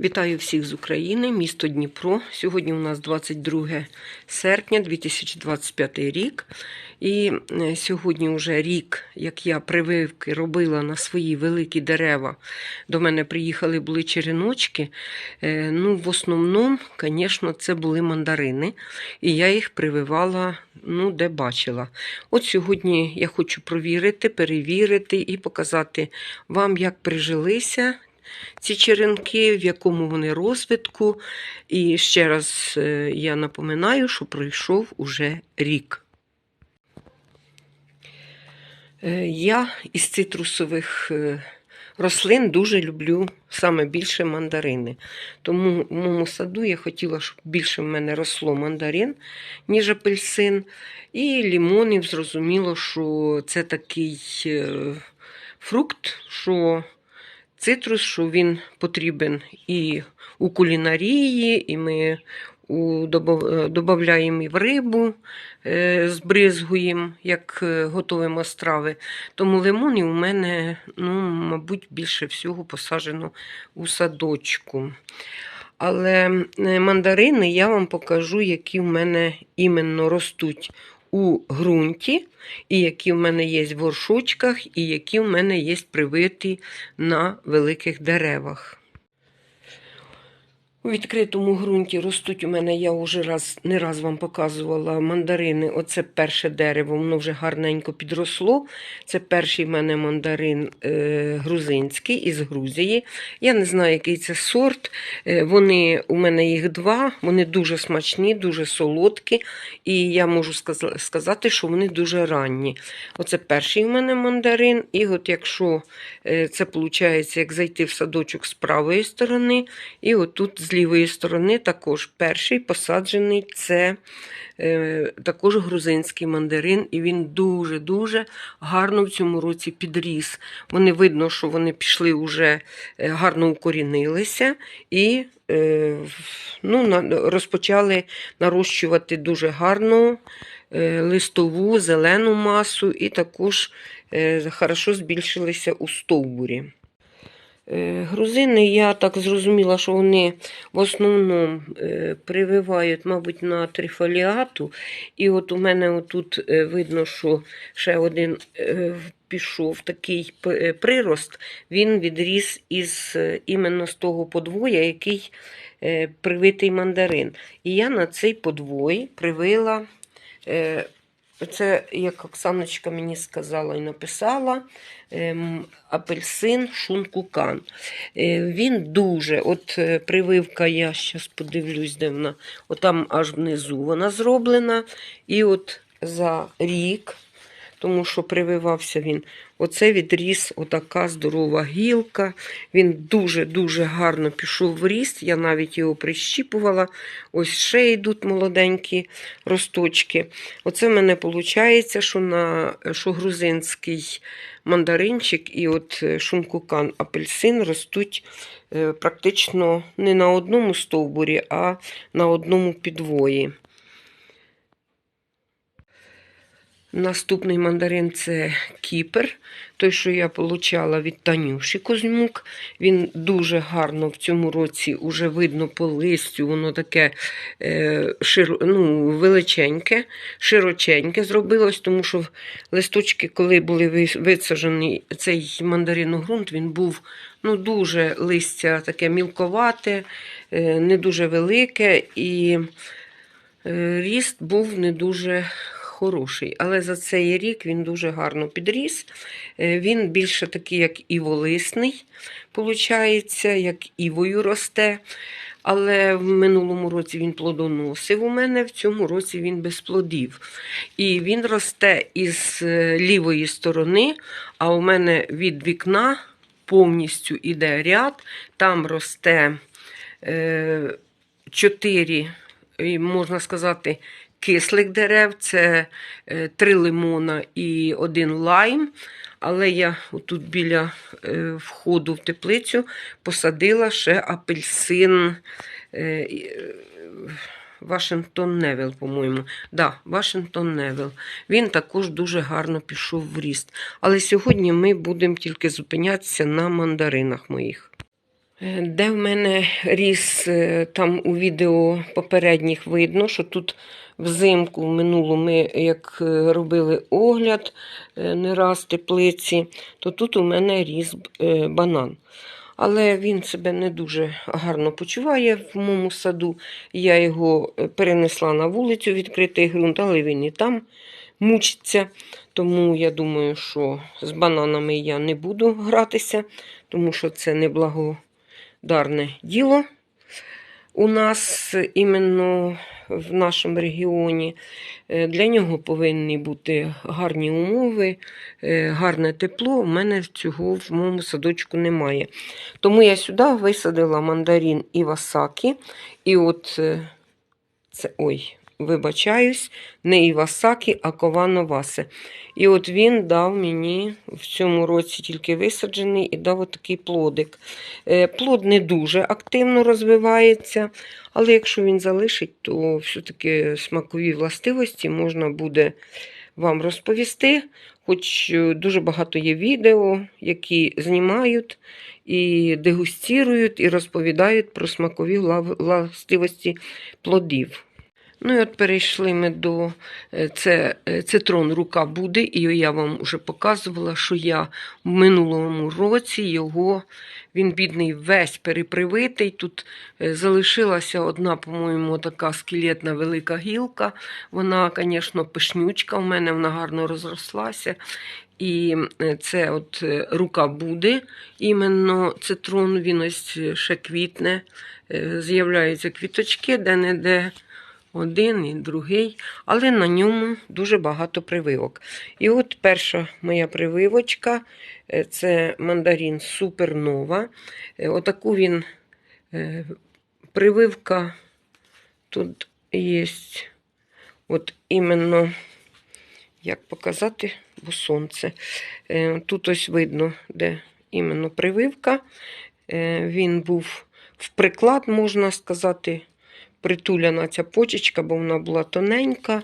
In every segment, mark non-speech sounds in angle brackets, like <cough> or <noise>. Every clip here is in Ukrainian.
Вітаю всіх з України, місто Дніпро. Сьогодні у нас 22 серпня 2025 рік. І е, сьогодні вже рік, як я прививки робила на свої великі дерева. До мене приїхали були череночки. Е, Ну, в основному, звісно, це були мандарини. І я їх прививала, ну, де бачила. От сьогодні я хочу провірити, перевірити і показати вам, як прижилися ці черенки, в якому вони розвитку. І ще раз е, я напоминаю, що пройшов уже рік. Е, Я із цитрусових е, рослин дуже люблю саме більше мандарини. Тому в моєму саду я хотіла, щоб більше в мене росло мандарин, ніж апельсин. І лімонів, зрозуміло, що це такий фрукт, що цитрус, що він потрібен і у кулінарії, і ми у, додаємо і в рибу, е, збризгуємо, як е, готуємо страви. Тому лимонів у мене, ну, мабуть, більше всього посаджено у садочку. Але е, мандарини я вам покажу, які в мене іменно ростуть у ґрунті, і які в мене є в горшочках, і які в мене є привиті на великих деревах. У відкритому ґрунті ростуть у мене, я вже раз, не раз вам показувала мандарини. Оце перше дерево, воно вже гарненько підросло. Це перший в мене мандарин е, грузинський із Грузії. Я не знаю, який це сорт. Е, вони у мене їх два, вони дуже смачні, дуже солодкі. І я можу сказати, що вони дуже ранні. Оце перший у мене мандарин. І от якщо е, це виходить, як зайти в садочок з правої сторони, і отут з лівої сторони також перший посаджений це е, також грузинський мандарин, і він дуже-дуже гарно в цьому році підріс. Вони видно, що вони пішли вже е, гарно укорінилися і е, ну, розпочали нарощувати дуже гарну е, листову, зелену масу, і також е, хорошо збільшилися у стовбурі. Е, Грузини, я так зрозуміла, що вони в основному е, прививають, мабуть, на трифоліату. І от у мене отут е, видно, що ще один пішов такий прирост, він відріс із іменно з того подвоя, який привитий мандарин. І я на цей подвой привила. Це, як Оксаночка мені сказала і написала, ем, апельсин шункукан. Е, Він дуже, от е, прививка, я зараз подивлюсь, де вона, отам аж внизу вона зроблена. І от за рік, тому що прививався він, оце відріс отака здорова гілка. Він дуже-дуже гарно пішов в ріст. Я навіть його прищіпувала. Ось ще йдуть молоденькі росточки. Оце в мене виходить, що, на, що грузинський мандаринчик і от е, шункукан апельсин ростуть е, практично не на одному стовбурі, а на одному підвої. Наступний мандарин це кіпер, той, що я отримала від Танюші Козьмук. Він дуже гарно в цьому році уже видно по листю, воно таке е, широ, ну, величеньке, широченьке зробилось, тому що листочки, коли були ви- висаджені цей мандарин ґрунт, він був ну, дуже листя таке мілковате, е, не дуже велике, і е, ріст був не дуже хороший. Але за цей рік він дуже гарно підріс. Е, Він більше такий, як іволисний, виходить, як івою росте. Але в минулому році він плодоносив у мене, в цьому році він без плодів. І він росте із е, лівої сторони, а у мене від вікна повністю іде ряд, там росте е, чотири, можна сказати, кислих дерев, це е, три лимона і один лайм. Але я тут біля е, входу в теплицю посадила ще апельсин. Е, Вашингтон Невел, по-моєму. Да, Вашингтон Невел. Він також дуже гарно пішов в ріст. Але сьогодні ми будемо тільки зупинятися на мандаринах моїх. Де в мене ріс, там у відео попередніх видно, що тут взимку в минулу ми як е, робили огляд е, не раз теплиці, то тут у мене ріс е, банан. Але він себе не дуже гарно почуває в моєму саду. Я його перенесла на вулицю відкритий ґрунт, але він і там мучиться. Тому я думаю, що з бананами я не буду гратися, тому що це неблагодарне діло у нас іменно в нашому регіоні. Е, Для нього повинні бути гарні умови, е, гарне тепло. У мене цього в моєму садочку немає. Тому я сюди висадила мандарин Івасакі. І от е, це ой, вибачаюсь, не Івасакі, а Ковановасе. І от він дав мені в цьому році тільки висаджений і дав отакий плодик. Е, Плод не дуже активно розвивається, але якщо він залишить, то все-таки смакові властивості можна буде вам розповісти. Хоч е, дуже багато є відео, які знімають і дегустірують, і розповідають про смакові властивості плодів. Ну і от перейшли ми до е, це, е, цитрон рука буде, і я вам вже показувала, що я в минулому році його, він бідний весь перепривитий. Тут е, залишилася одна, по-моєму, така скелетна велика гілка. Вона, звісно, пишнючка, у мене вона гарно розрослася. І це от рука буде, іменно цитрон, він ось ще квітне, з'являються квіточки де-не-де один і другий, але на ньому дуже багато прививок. І от перша моя прививочка е, це мандарин Супернова. Е, Отаку він е, прививка тут є. От іменно, як показати, бо сонце. Тут ось видно, де іменно прививка. Він був в приклад, можна сказати, притуляна ця почечка, бо вона була тоненька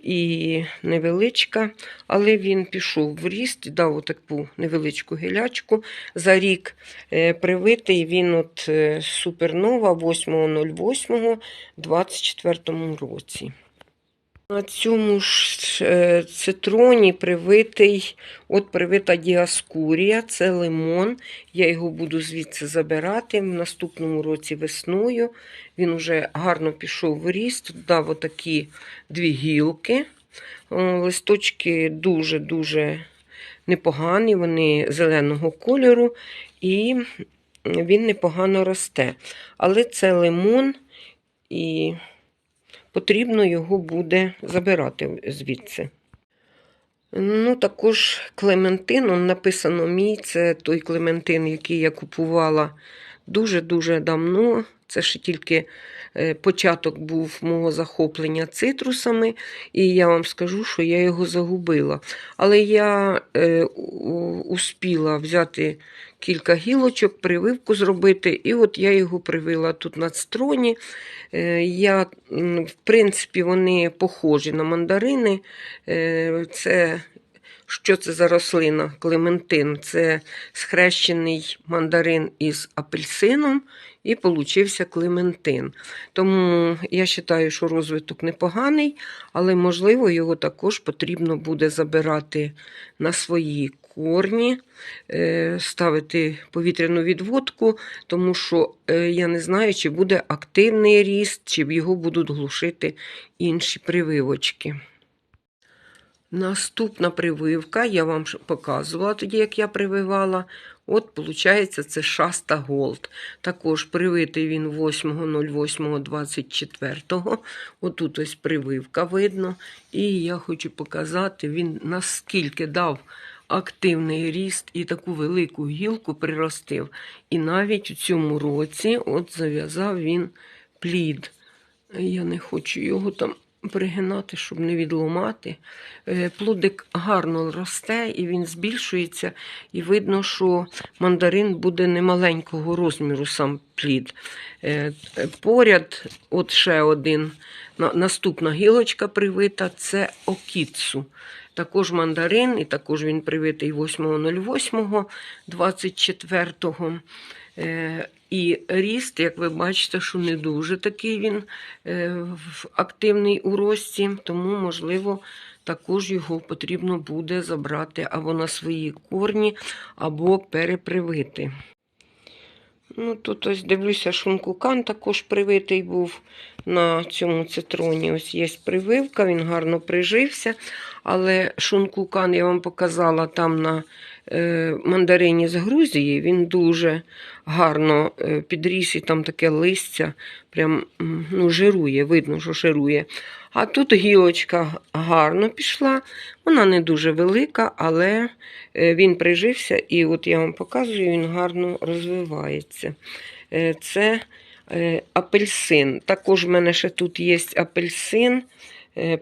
і невеличка. Але він пішов в ріст, дав таку невеличку гілячку. За рік е, привитий він от е, супернова 8.08.24 році. На цьому ж е, цитроні привитий, от привита діаскурія, це лимон. Я його буду звідси забирати в наступному році весною. Він вже гарно пішов в ріст, дав отакі дві гілки. Листочки дуже-дуже непогані, вони зеленого кольору, і він непогано росте. Але це лимон і потрібно його буде забирати звідси. Ну, також Клементин, он написано мій, це той Клементин, який я купувала дуже-дуже давно. Це ще тільки е, початок був мого захоплення цитрусами, і я вам скажу, що я його загубила. Але я е, успіла взяти кілька гілочок, прививку зробити, і от я його привила тут на строні. Е, Я, в принципі, вони похожі на мандарини. Е, Це що це за рослина? Клементин. Це схрещений мандарин із апельсином, і получився клементин. Тому я вважаю, що розвиток непоганий, але можливо його також потрібно буде забирати на свої корні, е, ставити повітряну відводку, тому що е, я не знаю, чи буде активний ріст, чи його будуть глушити інші прививочки. Наступна прививка, я вам показувала тоді, як я прививала. От, виходить, це Шаста Голд. Також привитий він 8.08.24. Отут ось прививка видно. І я хочу показати, він наскільки дав активний ріст і таку велику гілку приростив. І навіть у цьому році от зав'язав він плід. Я не хочу його там пригинати, щоб не відломати. Е, Плодик гарно росте і він збільшується, і видно, що мандарин буде немаленького розміру сам плід. Е, Поряд, от ще один, наступна гілочка привита це окіцу. Також мандарин, і також він привитий 8.08.24. Е, І ріст, як ви бачите, що не дуже такий він е, активний у рості, тому, можливо, також його потрібно буде забрати або на свої корні, або перепривити. Ну, тут ось дивлюся, шункукан також привитий був на цьому цитроні. Ось є прививка, він гарно прижився. Але шункукан я вам показала там на е, мандарині з Грузії. Він дуже гарно е, підріс і там таке листя, прям ну, жирує, видно, що жирує. А тут гілочка гарно пішла, вона не дуже велика, але е, він прижився, і от я вам показую, він гарно розвивається. Е, Це апельсин. Також в мене ще тут є апельсин.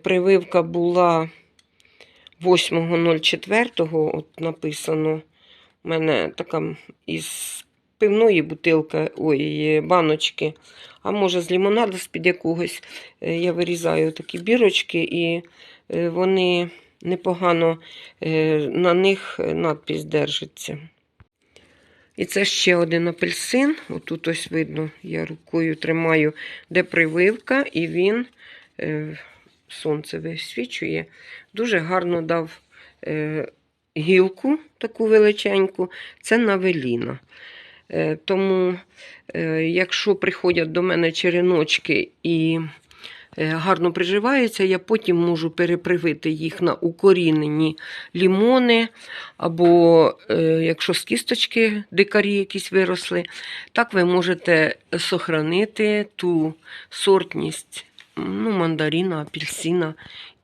Прививка була 8.04, от написано. У мене така із пивної бутилки, ой, баночки, а може з лимонаду з-під якогось. Е, Я вирізаю такі бірочки, і е, вони непогано е, на них надпись держиться. І це ще один апельсин. Отут ось видно, я рукою тримаю, де прививка, і він е, сонце висвічує. Дуже гарно дав е, гілку таку величеньку. Це навеліна. Е, тому, е, якщо приходять до мене череночки і е, гарно приживаються, я потім можу перепривити їх на укорінені лімони, або якщо з кісточки дикарі якісь виросли, так ви можете сохранити ту сортність ну, мандарина, апельсина,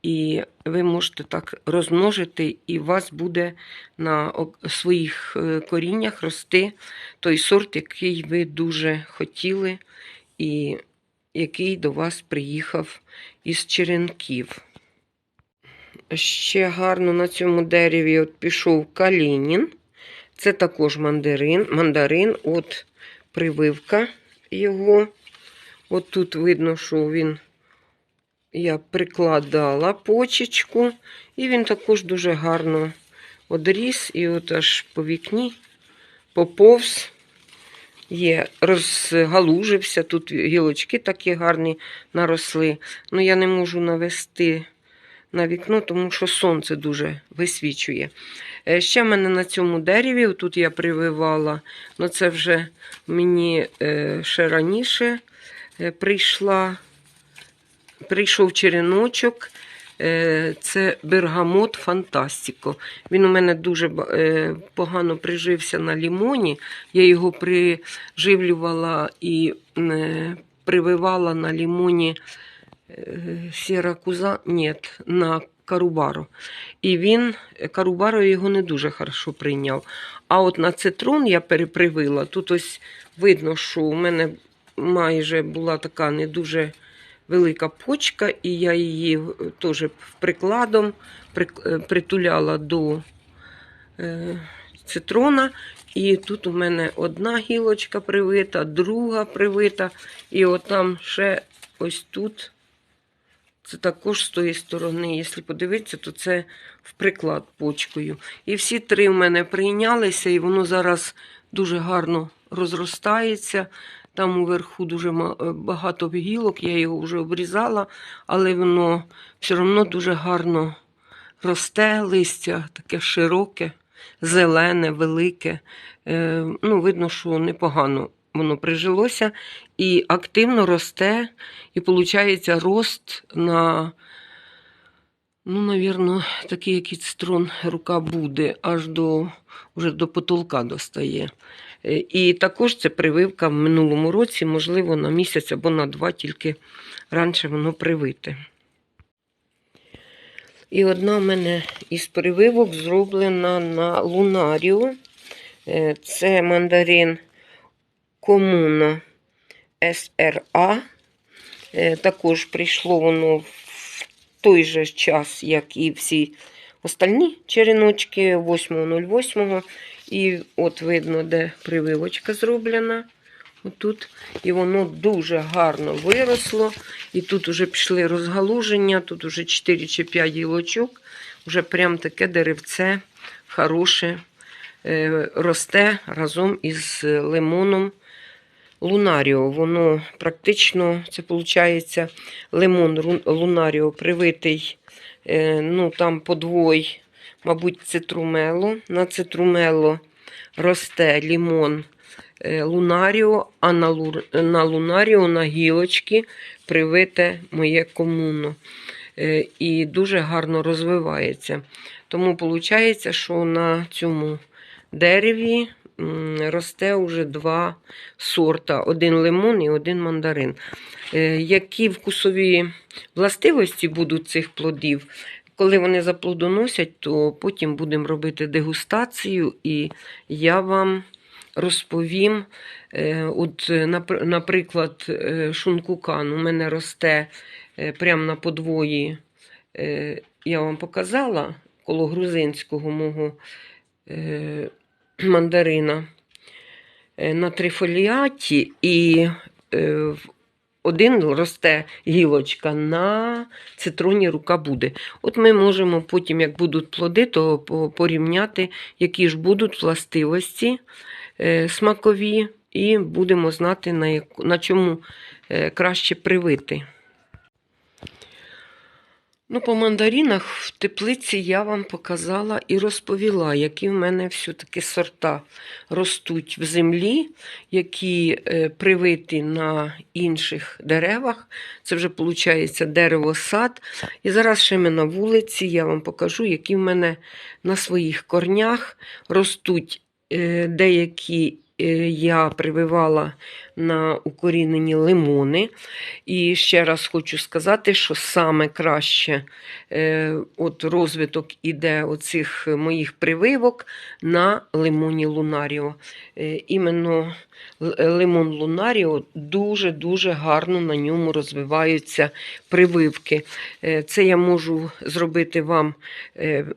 і ви можете так розмножити, і у вас буде на своїх е, коріннях рости той сорт, який ви дуже хотіли, і який до вас приїхав із черенків. Ще гарно на цьому дереві от пішов калінін. Це також мандарин. Мандарин, от прививка його. От тут видно, що він я прикладала почечку, і він також дуже гарно одріс, і от аж по вікні поповз. Є, розгалужився, тут гілочки такі гарні наросли. Ну, я не можу навести на вікно, тому що сонце дуже висвічує. Е, Ще в мене на цьому дереві, тут я прививала, ну це вже мені е, ще раніше е, прийшла, прийшов череночок. Е, Це бергамот Фантастіко. Він у мене дуже е, погано прижився на лімоні. Я його приживлювала і е, прививала на лімоні сіракуза, ні, на карубару. І він, карубаро його не дуже хорошо прийняв. А от на цитрон я перепривила. Тут ось видно, що у мене майже була така не дуже велика почка, і я її е, теж прикладом е, притуляла до е, цитрона. І тут у мене одна гілочка привита, друга привита, і отам ще ось тут. Це також з тої сторони, якщо подивитися, то це в приклад почкою. І всі три в мене прийнялися, і воно зараз дуже гарно розростається. Там уверху дуже е, багато гілок, я його вже обрізала, але воно все одно дуже гарно росте, листя таке широке, зелене, велике. Е, ну, видно, що непогано воно прижилося і активно росте, і виходить рост на, ну, навірно, такий, який струн рука буде, аж до, вже до потолка достає. І також це прививка в минулому році, можливо, на місяць або на два, тільки раніше воно привите. І одна в мене із прививок зроблена на лунаріо. Е, Це мандарин Комуна СРА. Е, Також прийшло воно в той же час, як і всі остальні череночки 8.08. І от видно, де прививочка зроблена. Отут. І воно дуже гарно виросло. І тут вже пішли розгалуження, тут вже 4 чи 5 гілочок. Вже прям таке деревце хороше е, росте разом із лимоном Лунаріо. Воно практично, це виходить, лимон Лунаріо привитий, ну там подвой, мабуть, цитрумело. На цитрумело росте лимон е, Лунаріо, а на, лур- на Лунаріо на гілочки привите моє комуно. Е, І дуже гарно розвивається. Тому виходить, що на цьому дереві росте вже два сорта: один лимон і один мандарин. Е, Які вкусові властивості будуть цих плодів? Коли вони заплодоносять, то потім будемо робити дегустацію, і я вам розповім. Е, От, наприклад, е, шункукан у мене росте прямо на подвої. Я вам показала коло грузинського мого <clears throat> мандарина е, на трифоліаті, і е, один росте гілочка на цитроні рука буде. От ми можемо потім, як будуть плоди, то порівняти, які ж будуть властивості е, смакові, і будемо знати, на, чому краще привити. Ну, по мандаринах в теплиці я вам показала і розповіла, які в мене все-таки сорта ростуть в землі, які е, привиті на інших деревах. Це вже виходить дерево-сад. І зараз ще ми на вулиці, я вам покажу, які в мене на своїх корнях ростуть е, деякі. е, Я прививала на укорінені лимони. І ще раз хочу сказати, що саме краще е, от розвиток іде оцих моїх прививок на лимоні Лунаріо. Е, іменно лимон Лунаріо дуже-дуже гарно на ньому розвиваються прививки. Е, Це я можу зробити вам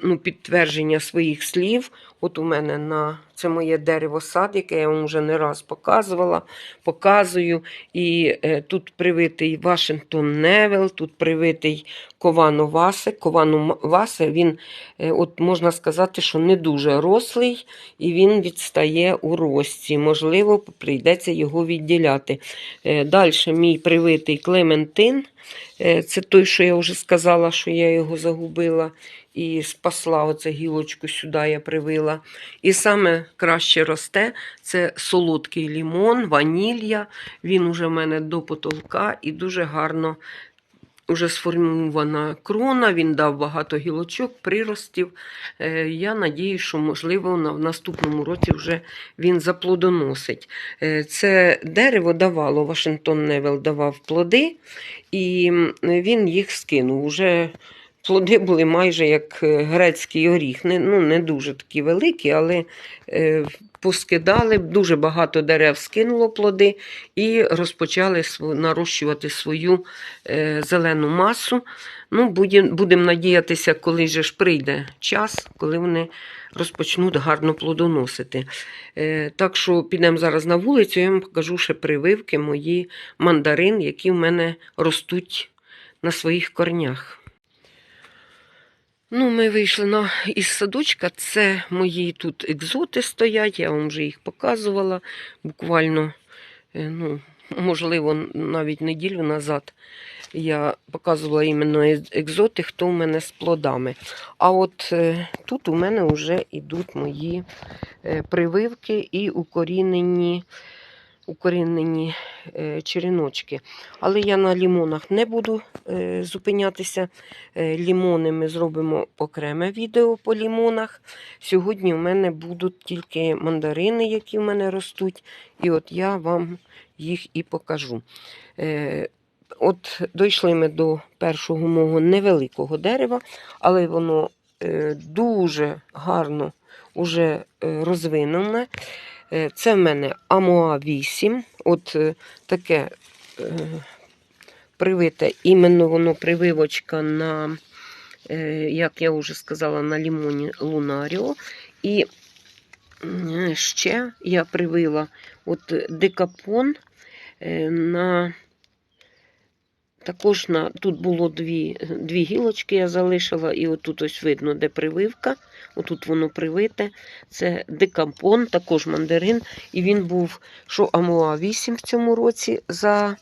ну, підтвердження своїх слів. От у мене на це моє дерево сад, яке я вам вже не раз показувала, показую. І е, тут привитий Вашингтон Невел, тут привитий Ковано Васе. Ковано Васе, він, е, от можна сказати, що не дуже рослий, і він відстає у рості. Можливо, прийдеться його відділяти. Далі мій привитий Клементин. Е, Це той, що я вже сказала, що я його загубила і спасла оце гілочку сюди я привила. І саме краще росте це солодкий лімон, ванілля. Він уже в мене до потолка і дуже гарно уже сформована крона, він дав багато гілочок, приростів. Е, Я надію, що, можливо, в наступному році вже він заплодоносить. Е, Це дерево давало, Вашингтон Невел давав плоди, і він їх скинув. Уже плоди були майже як е, грецький оріх. Не, ну, не дуже такі великі, але е, поскидали, дуже багато дерев скинуло плоди і розпочали нарощувати свою е, зелену масу. Ну, будемо будем надіятися, коли же ж прийде час, коли вони розпочнуть гарно плодоносити. Е, так що підемо зараз на вулицю, я вам покажу ще прививки мої мандарин, які в мене ростуть на своїх корнях. Ну, ми вийшли на, із садочка. Це мої тут екзоти стоять, я вам вже їх показувала. Буквально, е, ну, можливо, навіть неділю назад я показувала іменно екзоти, хто в мене з плодами. А от е, тут у мене вже йдуть мої е, прививки і укорінені, укорінені е, череночки. Але я на лімонах не буду е, зупинятися. Е, Лімони ми зробимо окреме відео по лімонах. Сьогодні в мене будуть тільки мандарини, які в мене ростуть. І от я вам їх і покажу. От дійшли ми до першого мого невеликого дерева, але воно дуже гарно уже розвинене. Е, Це в мене Амоа 8. От е, таке е, привите, іменно воно прививочка на, як я вже сказала, на лімоні Лунаріо. І ще я привила от декапон на Також на, тут було дві, дві гілочки, я залишила, і отут ось видно, де прививка. Отут воно привите. Це декампон, також мандарин. І він був, що Амуа 8 в цьому році за,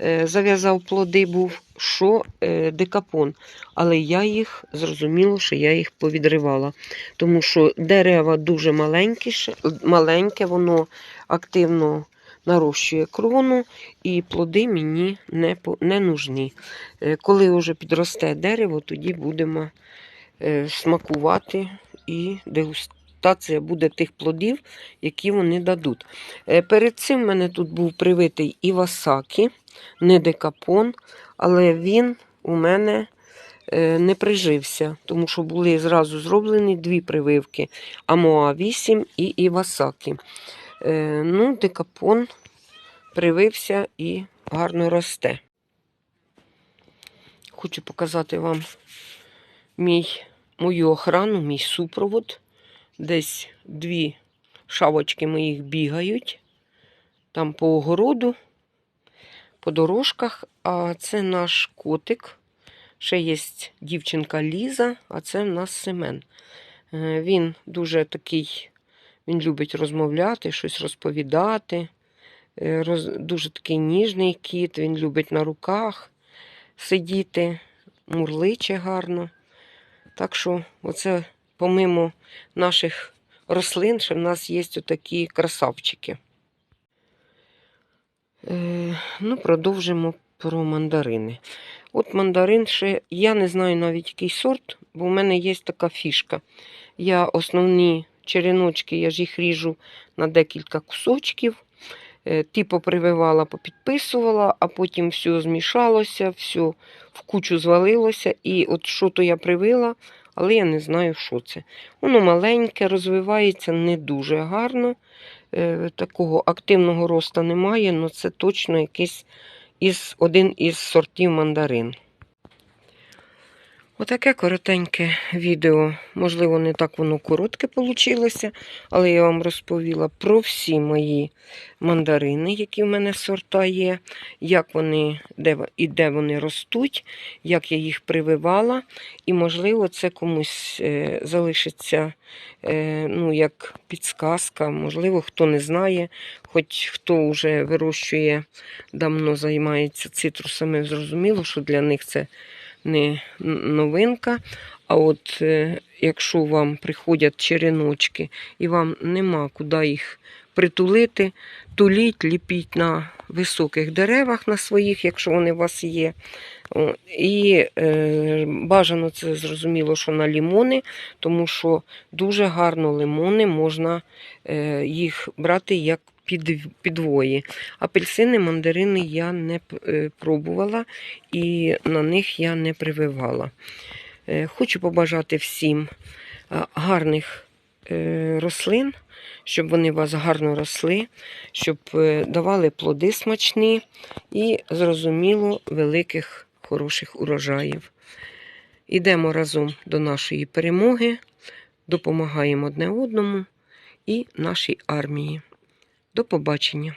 е, зав'язав плоди, був, що е, декапон. Але я їх зрозуміло, що я їх повідривала. Тому що дерева дуже маленькі, маленьке, воно активно нарощує крону, і плоди мені не, не нужні. Е, Коли вже підросте дерево, тоді будемо е, смакувати і дегустація буде тих плодів, які вони дадуть. Е, Перед цим в мене тут був привитий Івасакі, не декапон, але він у мене не прижився, тому що були зразу зроблені дві прививки: Амоа 8 і Івасакі. Е, Ну, декапон привився і гарно росте. Хочу показати вам мій, мою охрану, мій супровод. Десь дві шавочки моїх бігають. Там по огороду, по дорожках. А це наш котик. Ще є дівчинка Ліза, а це в нас Семен. Е, Він дуже такий, він любить розмовляти, щось розповідати. Е, Роз, дуже такий ніжний кіт, він любить на руках сидіти, мурличе гарно. Так що, оце, помимо наших рослин, ще в нас є отакі красавчики. Е, ну, продовжимо про мандарини. От мандарин ще, я не знаю навіть який сорт, бо в мене є така фішка. Я основні череночки, я ж їх ріжу на декілька кусочків. Е, Ті попрививала, попідписувала, а потім все змішалося, все в кучу звалилося. І от що то я привила, але я не знаю, що це. Воно маленьке, розвивається не дуже гарно. Е, Такого активного росту немає, але це точно якийсь із, один із сортів мандарин. Отаке коротеньке відео. Можливо, не так воно коротке вийшло, але я вам розповіла про всі мої мандарини, які в мене сорта є, як вони, де, і де вони ростуть, як я їх прививала. І, можливо, це комусь е, залишиться е, ну, як підсказка. Можливо, хто не знає, хоч хто вже вирощує, давно займається цитрусами, зрозуміло, що для них це не новинка. А от е, якщо вам приходять череночки і вам нема куди їх притулити, туліть, ліпіть на високих деревах на своїх, якщо вони у вас є. І е, бажано це зрозуміло, що на лімони, тому що дуже гарно лимони можна е, їх брати як підвої. Апельсини, мандарини я не е, пробувала і на них я не прививала. Е, Хочу побажати всім гарних е, рослин, щоб вони у вас гарно росли, щоб давали плоди смачні і, зрозуміло, великих хороших урожаїв. Ідемо разом до нашої перемоги, допомагаємо одне одному і нашій армії. До побачення!